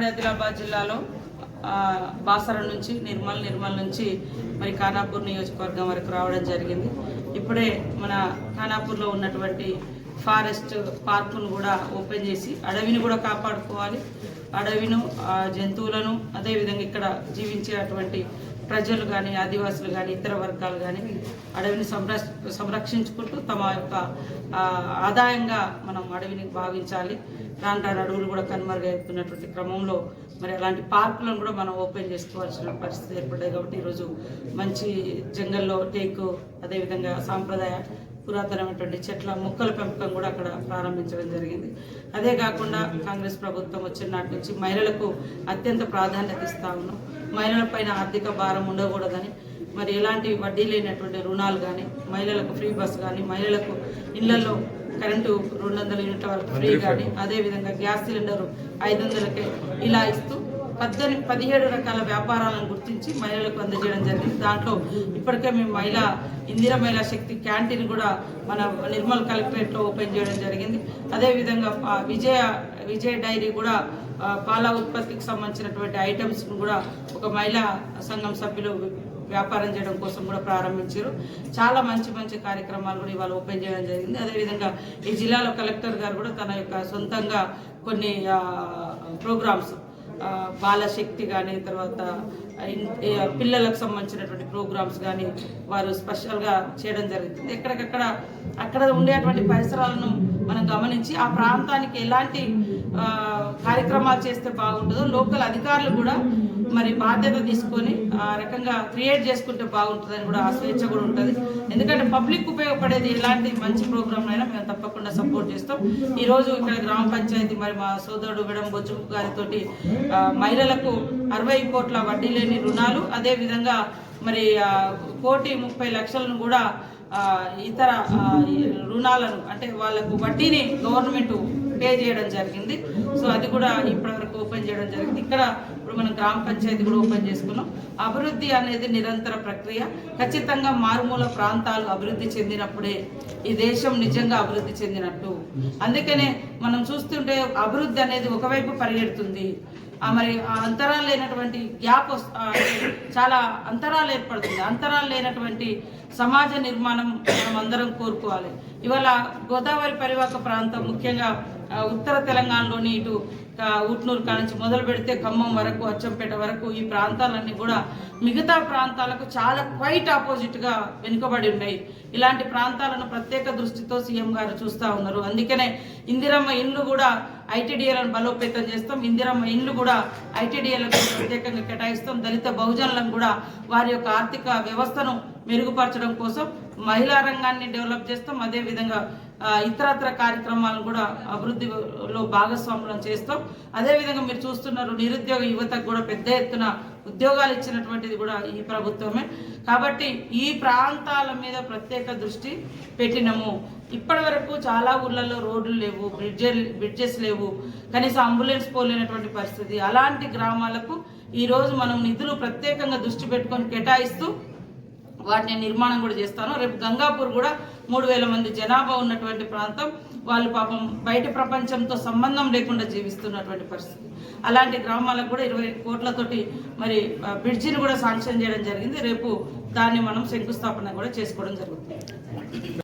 ఉమ్మడి ఆదిలాబాద్ జిల్లాలో బాసర నుంచి నిర్మల్ నిర్మల్ నుంచి మరి ఖానాపూర్ నియోజకవర్గం వరకు రావడం జరిగింది. ఇప్పుడే మన ఖానాపూర్లో ఉన్నటువంటి ఫారెస్ట్ పార్కును కూడా ఓపెన్ చేసి అడవిని కూడా కాపాడుకోవాలి. అడవిను ఆ, జంతువులను అదేవిధంగా ఇక్కడ జీవించేటువంటి ప్రజలు కానీ ఆదివాసులు కానీ ఇతర వర్గాలు కానీ అడవిని సంరక్ష సంరక్షించుకుంటూ తమ యొక్క ఆదాయంగా మనం అడవిని భావించాలి. రాను అడవులు కూడా కనుమరుగైపోతున్నటువంటి క్రమంలో మరి అలాంటి పార్కులను కూడా మనం ఓపెన్ చేసుకోవాల్సిన పరిస్థితి ఏర్పడ్డాయి కాబట్టి ఈరోజు మంచి జంగల్లో టేకు అదేవిధంగా సాంప్రదాయ పురాతనమైనటువంటి చెట్ల మొక్కల పెంపకం కూడా అక్కడ ప్రారంభించడం జరిగింది. అదే కాకుండా కాంగ్రెస్ ప్రభుత్వం వచ్చిన నాటి నుంచి మహిళలకు అత్యంత ప్రాధాన్యత ఇస్తా ఉన్నాం. మహిళలపైన ఆర్థిక భారం ఉండకూడదని మరి ఎలాంటి వడ్డీ లేనటువంటి రుణాలు కానీ మహిళలకు ఫ్రీ బస్ కానీ మహిళలకు ఇళ్ళలో కరెంటు రెండు వందల యూనిట్ల వరకు ఫ్రీ కానీ అదేవిధంగా గ్యాస్ సిలిండర్ ఐదు వందలకే ఇలా ఇస్తూ పద్దెనిమిది పదిహేడు రకాల వ్యాపారాలను గుర్తించి మహిళలకు అందజేయడం జరిగింది. దాంట్లో ఇప్పటికే మేము మహిళా ఇందిరా మహిళా శక్తి క్యాంటీన్ కూడా మన నిర్మల్ కలెక్టరేట్లో ఓపెన్ చేయడం జరిగింది. అదేవిధంగా విజయ విజయ డైరీ కూడా పాల ఉత్పత్తికి సంబంధించినటువంటి ఐటమ్స్ను కూడా ఒక మహిళా సంఘం సభ్యులు వ్యాపారం చేయడం కోసం కూడా ప్రారంభించారు. చాలా మంచి మంచి కార్యక్రమాలు కూడా ఇవాళ ఓపెన్ చేయడం జరిగింది. అదేవిధంగా ఈ జిల్లాలో కలెక్టర్ గారు కూడా తన యొక్క సొంతంగా కొన్ని ప్రోగ్రామ్స్ బాలశక్తి కానీ తర్వాత పిల్లలకు సంబంధించినటువంటి ప్రోగ్రామ్స్ కానీ వారు స్పెషల్గా చేయడం జరుగుతుంది. ఎక్కడికక్కడ అక్కడ ఉండేటువంటి పరిసరాలను మనం గమనించి ఆ ప్రాంతానికి ఎలాంటి కార్యక్రమాలు చేస్తే బాగుంటుందో లోకల్ అధికారులు కూడా మరి బాధ్యత తీసుకొని ఆ రకంగా క్రియేట్ చేసుకుంటే బాగుంటుందని కూడా ఆ స్వేచ్ఛ కూడా ఉంటుంది. ఎందుకంటే పబ్లిక్ ఉపయోగపడేది ఎలాంటి మంచి ప్రోగ్రామ్ అయినా మేము తప్పకుండా సపోర్ట్ చేస్తాం. ఈ రోజు ఇక్కడ గ్రామ పంచాయతీ మరి మా సోదరుడు విడం బొజ్జు గారితో మహిళలకు అరవై కోట్ల వడ్డీ లేని రుణాలు అదే విధంగా మరి కోటి ముప్పై లక్షలను కూడా ఇతర రుణాలను అంటే వాళ్ళకు వడ్డీని గవర్నమెంట్ పే చేయడం జరిగింది. సో అది కూడా ఇప్పటివరకు ఓపెన్ చేయడం జరిగింది. ఇక్కడ ఇప్పుడు మనం గ్రామ పంచాయతీ కూడా ఓపెన్ చేసుకున్నాం. అభివృద్ధి అనేది నిరంతర ప్రక్రియ. ఖచ్చితంగా మారుమూల ప్రాంతాలు అభివృద్ధి చెందినప్పుడే ఈ దేశం నిజంగా అభివృద్ధి చెందినట్టు. అందుకనే మనం చూస్తుంటే అభివృద్ధి అనేది ఒకవైపు పరిగెడుతుంది. మరి ఆ అంతరాలు లేనటువంటి గ్యాప్ చాలా అంతరాలు ఏర్పడుతుంది. అంతరాలు లేనటువంటి సమాజ నిర్మాణం మనం అందరం కోరుకోవాలి. ఇవాళ గోదావరి పరివాహక ప్రాంతం ముఖ్యంగా ఉత్తర తెలంగాణలోని ఇటు ఉట్నూరు కాడ నుంచి మొదలు పెడితే ఖమ్మం వరకు అచ్చంపేట వరకు ఈ ప్రాంతాలన్నీ కూడా మిగతా ప్రాంతాలకు చాలా క్వైట్ ఆపోజిట్గా వెనుకబడి ఉన్నాయి. ఇలాంటి ప్రాంతాలను ప్రత్యేక దృష్టితో సీఎం గారు చూస్తూ ఉన్నారు. అందుకనే ఇందిరమ్మ ఇండ్లు కూడా ఐటీడీఏలను బలోపేతం చేస్తాం. ఇందిరమ్మ ఇండ్లు కూడా ఐటీడీఏలకు ప్రత్యేకంగా కేటాయిస్తాం. దళిత బహుజనులను కూడా వారి యొక్క ఆర్థిక వ్యవస్థను మెరుగుపరచడం కోసం మహిళా రంగాన్ని డెవలప్ చేస్తాం. అదేవిధంగా ఇతరత్ర కార్యక్రమాలను కూడా అభివృద్ధిలో భాగస్వాములం చేస్తాం అదేవిధంగా మీరు చూస్తున్నారు నిరుద్యోగ యువతకు కూడా పెద్ద ఎత్తున ఉద్యోగాలు ఇచ్చినటువంటిది కూడా ఈ ప్రభుత్వమే. కాబట్టి ఈ ప్రాంతాల మీద ప్రత్యేక దృష్టి పెట్టినము. ఇప్పటి వరకు చాలా ఊళ్ళల్లో రోడ్లు లేవు బ్రిడ్జెస్ బ్రిడ్జెస్ లేవు. కనీసం అంబులెన్స్ పోలేనటువంటి పరిస్థితి. అలాంటి గ్రామాలకు ఈరోజు మనం నిధులు ప్రత్యేకంగా దృష్టి పెట్టుకొని కేటాయిస్తూ వాటిని నిర్మాణం కూడా చేస్తాను. రేపు గంగాపూర్ కూడా మూడు వేల మంది జనాభా ఉన్నటువంటి ప్రాంతం. వాళ్ళు పాపం బయట ప్రపంచంతో సంబంధం లేకుండా జీవిస్తున్నటువంటి పరిస్థితి. అలాంటి గ్రామాలకు కూడా ఇరవై కోట్లతోటి మరి బ్రిడ్జిని కూడా శాంక్షన్ చేయడం జరిగింది. రేపు దాన్ని మనం శంకుస్థాపన కూడా చేసుకోవడం జరుగుతుంది.